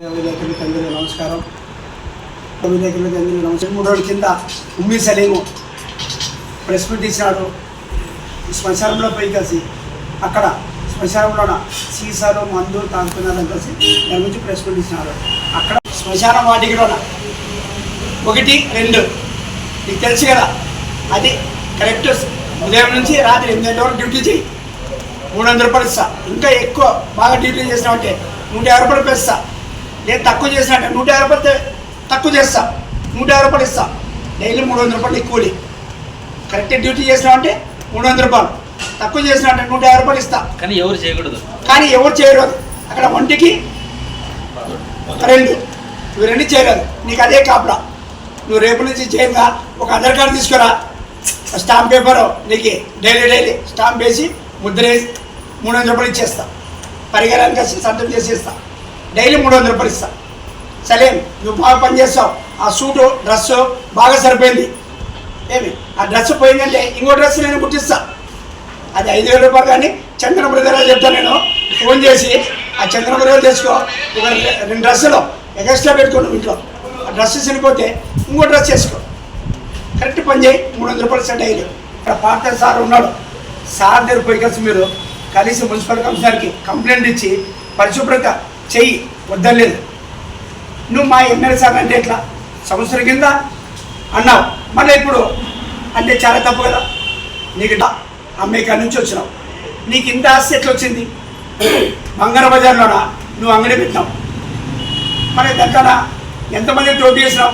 విలేకరులకు అందరికీ నమస్కారం విలేకరులకు అందరికీ నమస్కారం మూడు రోజుల కింద ఉమ్మి సలీము ప్రెస్ మీట్ ఇచ్చినాడు శ్మశానంలో పోయి కలిసి అక్కడ శ్మశానంలోన సీసాలు మందు తాగుతున్నారని కలిసి దాని గురించి ప్రెస్ మీట్ ఇచ్చినాడు అక్కడ శ్మశాన వాటికిలోన ఒకటి రెండు నీకు తెలుసు కదా అది కరెక్ట్ ఉదయం నుంచి రాత్రి ఎనిమిది గంటల వరకు డ్యూటీ చేయి మూడు వందల రూపాయలు ఇస్తా. ఇంకా ఎక్కువ బాగా డ్యూటీ చేసినామంటే నూట యాభై రూపాయలు పెస్తా లేదు తక్కువ చేసినట్టే నూట యాభై రూపాయలు తక్కువ చేస్తా. నూట యాభై రూపాయలు ఇస్తా. డైలీ మూడు వందల రూపాయలు ఎక్కువ కరెక్ట్ డ్యూటీ చేసినావంటే మూడు వందల రూపాయలు. తక్కువ చేసినట్టే నూట యాభై రూపాయలు ఇస్తా. కానీ ఎవరు చేయకూడదు. కానీ ఎవరు చేయరు. అక్కడ ఒంటికి రెండు. ఇవి రెండు చేయరాదు. నీకు అదే కాపలా నువ్వు రేపు నుంచి చేయగా ఒక ఆధార్ కార్డు తీసుకురా. స్టాంప్ పేపర్ నీకు డైలీ డైలీ స్టాంప్ వేసి ముద్ర వేసి మూడు వందల రూపాయలు ఇచ్చేస్తా. వచ్చి సంతం చేసేస్తా డైలీ మూడు వందల రూపాయలు ఇస్తా సరే నువ్వు బాగా పనిచేస్తావు ఆ సూటు డ్రెస్సు బాగా సరిపోయింది. ఏమి? ఆ డ్రెస్ పోయిందంటే ఇంకో డ్రెస్ నేను కుట్టిస్తా. అది ఐదు వేల రూపాయలు కానీ చంద్ర బ్రదర్ చెప్తాను నేను. ఫోన్ చేసి ఆ చంద్ర బ్రదర్ తెచ్చుకో ఒక రెండు డ్రెస్సులు ఎక్స్ట్రా పెట్టుకోండి ఇంట్లో. ఆ డ్రెస్ చనిపోతే ఇంకో డ్రెస్ చేసుకో. కరెక్ట్ పని చేయి మూడు వందల రూపాయలు సెట్ అయ్యి ఇక్కడ పార్టీ సార్ ఉన్నాడు. సార్ దగ్గర పోయి కలిసి మీరు కలిసి మున్సిపల్ కమిషనర్కి కంప్లైంట్ ఇచ్చి పరిశుభ్రత చెయ్యి వద్దలేదు నువ్వు మా ఎమ్మెల్యే సార్ అంటే ఎట్లా? సంవత్సరం కింద? అన్నావు. మళ్ళీ ఇప్పుడు అంటే చాలా తప్పు కదా. నీకు అమెరికా నుంచి వచ్చినావు. నీకు ఇంత ఆస్తి ఎట్లా వచ్చింది బంగారు బజార్లోనా? నువ్వు అంగడి పెట్టినావు. మరి దాంట్లో ఎంతమంది టోపీ చేసినావు?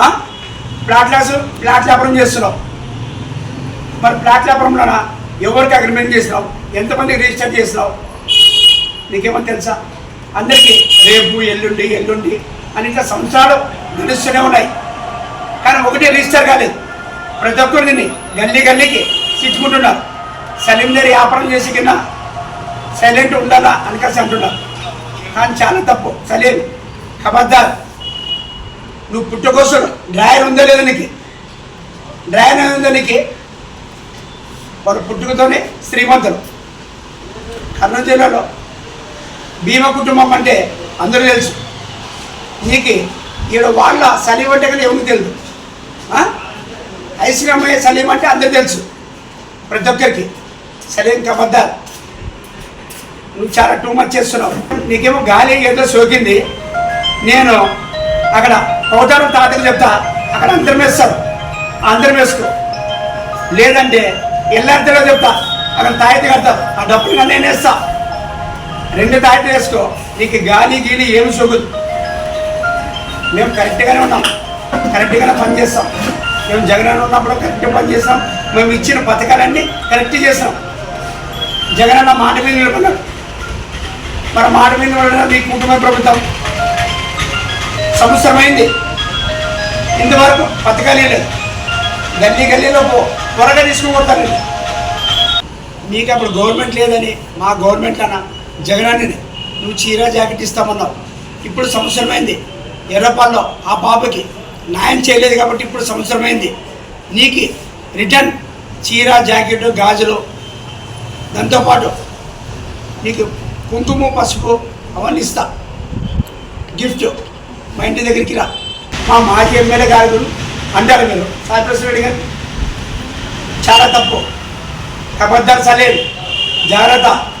ఆ? ప్లాట్ లాస్ ప్లాట్ వ్యాపారం చేస్తున్నావు. మరి ప్లాట్ వ్యాపారంలోనా? ఎవరికి అగ్రిమెంట్ చేసినావు? ఎంతమందికి రిజిస్టర్ చేసినావు? నీకేమో తెలుసా? అందరికీ రేపు ఎల్లుండి ఎల్లుండి అని ఇంకా సంవత్సరాలు నడుస్తూనే ఉన్నాయి. కానీ ఒకటి రిజిస్టర్ కాలేదు. ప్రతి ఒక్కరు దీన్ని గల్లీ గల్లీకి తిట్టుకుంటున్నారు. సలీం వ్యాపారం చేసి కింద సైలెంట్ ఉండాలా అని అంటున్నారు. కానీ చాలా తప్పు. సలీం ఖబర్దార్ నువ్వు పుట్టకోసం డ్రాయర్ ఉందో లేదో నీకు. డ్రాయర్ ఉందో నీకు. వారు పుట్టుకతోనే శ్రీమంతులు కర్నూలు జిల్లాలో భీమ కుటుంబం అంటే అందరూ తెలుసు. నీకు ఈడ వాళ్ళ సలీం అంటే కదా ఎవరికి తెలుసు ఐశ్వర్యమయ్య సలీం అంటే అందరూ తెలుసు. ప్రతి ఒక్కరికి. సలీం కబద్దాలు నువ్వు చాలా టూ మచ్ చేస్తున్నావు. నీకేమో గాలి ఏదో సోకింది. నేను అక్కడ పౌతారం తాతకు చెప్తా. అక్కడ అందరం వేస్తారు. అందరం వేసుకో. లేదంటే ఎల్లారితో చెప్తా. అక్కడ తాయితీ కడతారు ఆ డబ్బులు నేను వేస్తా రెండు తాయితీ వేసుకో. నీకు గాలి గీలి ఏమి సోకదు మేము కరెక్ట్గానే ఉన్నాం. కరెక్ట్గానే పనిచేస్తాం మేము జగన్ ఉన్నప్పుడు కరెక్ట్ పనిచేస్తాం మేము ఇచ్చిన పథకాలన్నీ కరెక్ట్ చేస్తాం. జగన్ అన్న మాట మీద నిలబడ్డాడు. మరి మాట మీద నిలబడిన మీ కుటుంబ ప్రభుత్వం. సంవత్సరమైంది. ఇంతవరకు పథకాలే లేదు గల్లీ గల్లీలో పో. త్వరగా తీసుకుపోతారు మీకు అప్పుడు గవర్నమెంట్ లేదని మా గవర్నమెంట్ అన్న జగనాన్ని నువ్వు చీర జాకెట్ ఇస్తామన్నావు. ఇప్పుడు సంవత్సరమైంది. ఎర్రపాల్లో ఆ పాపకి న్యాయం చేయలేదు కాబట్టి ఇప్పుడు సంవత్సరమైంది. నీకు రిటర్న్ చీర జాకెట్ గాజులు దాంతోపాటు నీకు కుంకుమ పసుపు అవన్నీ ఇస్తా. గిఫ్ట్ మా ఇంటి దగ్గరికి రా. మా మాజీ ఎమ్మెల్యే గారు అంటారు మీరు సాయిప్రసాద్ రెడ్డి గారు. చాలా తప్పు. అబద్ధాలు సలేదు జాగ్రత్త.